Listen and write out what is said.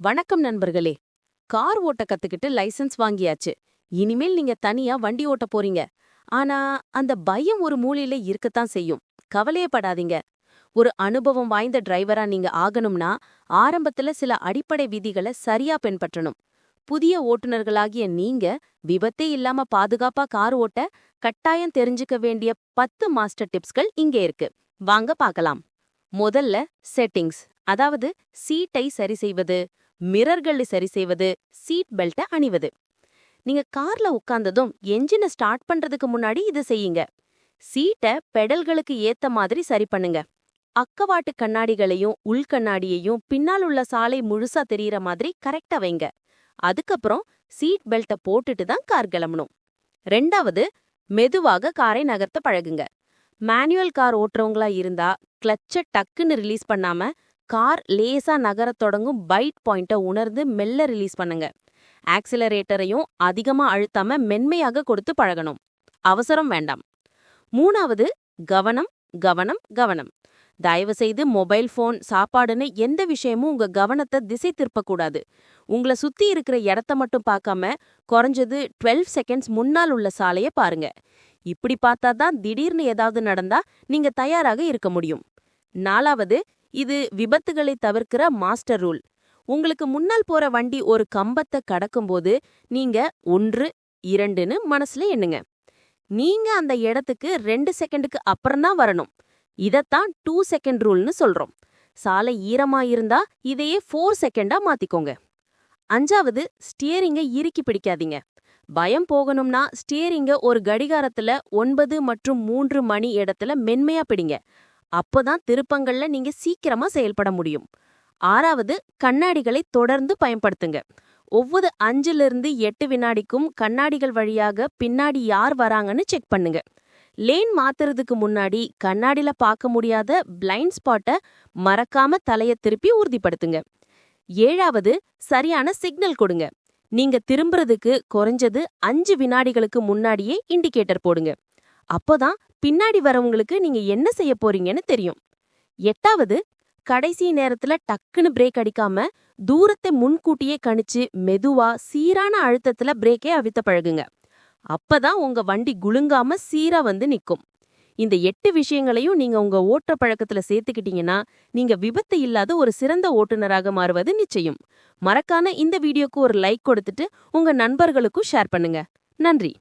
வணக்கம் நண்பர்களே. கார் ஓட்ட கத்துக்கிட்டு லைசன்ஸ் வாங்கியாச்சு. இனிமேல் நீங்க தனியா வண்டி ஓட்ட போறீங்க. ஆனா அந்த பயம் ஒரு மூலையில இருக்கத்தான் செய்யும். கவலையப்படாதீங்க ஒரு அனுபவம் வாய்ந்த டிரைவரா நீங்க ஆகணும்னா ஆரம்பத்துல சில அடிப்படை விதிகளை சரியா பின்பற்றணும். புதிய ஓட்டுநர்களாகிய நீங்க விபத்தே இல்லாம பாதுகாப்பா கார் ஓட்ட கட்டாயம் தெரிஞ்சுக்க வேண்டிய பத்து மாஸ்டர் டிப்ஸ்கள் இங்கே இருக்கு. வாங்க பார்க்கலாம். முதல்ல செட்டிங்ஸ் அதாவது சீட்டை சரி செய்வது மிரர்களை சரி செய்வது சீட் பெல்ட்டை அணிவது. நீங்க கார்ல உட்கார்ந்ததும் என்ஜினை ஸ்டார்ட் பண்றதுக்கு முன்னாடி இதை செய்யுங்க. சீட்டை பெடல்களுக்கு ஏத்த மாதிரி சரி பண்ணுங்க. அக்கவாட்டு கண்ணாடிகளையும் உள்கண்ணாடியையும் பின்னால் உள்ள சாலை முழுசா தெரியற மாதிரி கரெக்டா வைங்க. அதுக்கப்புறம் சீட் பெல்ட்டை போட்டுட்டு தான் கார் கிளம்பணும். ரெண்டாவது மெதுவாக காரை நகர்த்த பழகுங்க. மேனுவல் கார் ஓட்டுறவங்களா இருந்தா கிளச்ச டக்குன்னு ரிலீஸ் பண்ணாம கார் லேசா நகரத் தொடங்கும் பைட் பாயிண்ட்டை உணர்ந்து மெல்ல ரிலீஸ் பண்ணுங்க. ஆக்சிலரேட்டரையும் அதிகமா அழுத்தாம மென்மையாக கொடுத்து பழகணும். அவசரம் வேண்டாம். மூணாவது கவனம் கவனம் கவனம். தயவு செய்து மொபைல் ஃபோன் சாப்பாடுன்னு எந்த விஷயமும் உங்க கவனத்தை திசை திருப்பக்கூடாது. உங்களை சுத்தி இருக்கிற இடத்த மட்டும் பார்க்காம குறைஞ்சது டுவெல் செகண்ட்ஸ் முன்னால் உள்ள சாலைய பாருங்க. இப்படி பார்த்தா தான் திடீர்னு ஏதாவது நடந்தா நீங்க தயாராக இருக்க முடியும். நாலாவது இது விபத்துகளை தவிர்க்கிற மாஸ்டர் ரூல். உங்களுக்கு முன்னால் போற வண்டி ஒரு கம்பத்தை கடக்கும்போது நீங்க ஒன்று இரண்டுன்னு மனசுல எண்ணுங்க. நீங்க அந்த இடத்துக்கு ரெண்டு செகண்டுக்கு அப்புறம்தான் வரணும். இதத்தான் டூ செகண்ட் ரூல்னு சொல்றோம். சாலை ஈரமா இருந்தா இதையே ஃபோர் செகண்டா மாத்திக்கோங்க. அஞ்சாவது ஸ்டியரிங்க இறுக்கி பிடிக்காதீங்க. பயம் போகணும்னா ஸ்டியரிங்க ஒரு கடிகாரத்துல ஒன்பது மற்றும் மூன்று மணி இடத்துல மென்மையா பிடிங்க. அப்போதான் திருப்பங்கள்ல நீங்க சீக்கிரமா செயல்பட முடியும். ஆறாவது கண்ணாடிகளை தொடர்ந்து பயன்படுத்துங்க. ஒவ்வொரு அஞ்சிலிருந்து எட்டு வினாடிக்கும் கண்ணாடிகள் வழியாக பின்னாடி யார் வராங்கன்னு செக் பண்ணுங்க. லேன் மாத்துறதுக்கு முன்னாடி கண்ணாடில பார்க்க முடியாத பிளைண்ட் ஸ்பாட்டை மறக்காம தலைய திருப்பி உறுதிப்படுத்துங்க. ஏழாவது சரியான சிக்னல் கொடுங்க. நீங்க திரும்புறதுக்கு குறைஞ்சது அஞ்சு வினாடிகளுக்கு முன்னாடியே இண்டிகேட்டர் போடுங்க. அப்போதான் பின்னாடி வரவங்களுக்கு நீங்க என்ன செய்ய போறீங்கன்னு தெரியும். எட்டாவது கடைசி நேரத்துல டக்குன்னு பிரேக் அடிக்காம தூரத்தை முன்கூட்டியே கணிச்சு மெதுவா சீரான அழுத்தத்துல பிரேக்கே அவித்த பழகுங்க. அப்பதான் உங்க வண்டி குலுங்காம சீரா வந்து நிக்கும். இந்த எட்டு விஷயங்களையும் நீங்க உங்க ஓட்ட பழக்கத்துல சேர்த்துக்கிட்டீங்கன்னா நீங்க விபத்து இல்லாத ஒரு சிறந்த ஓட்டுநராக மாறுவது நிச்சயம். மறக்காம இந்த வீடியோக்கு ஒரு லைக் கொடுத்துட்டு உங்க நண்பர்களுக்கும் ஷேர் பண்ணுங்க. நன்றி.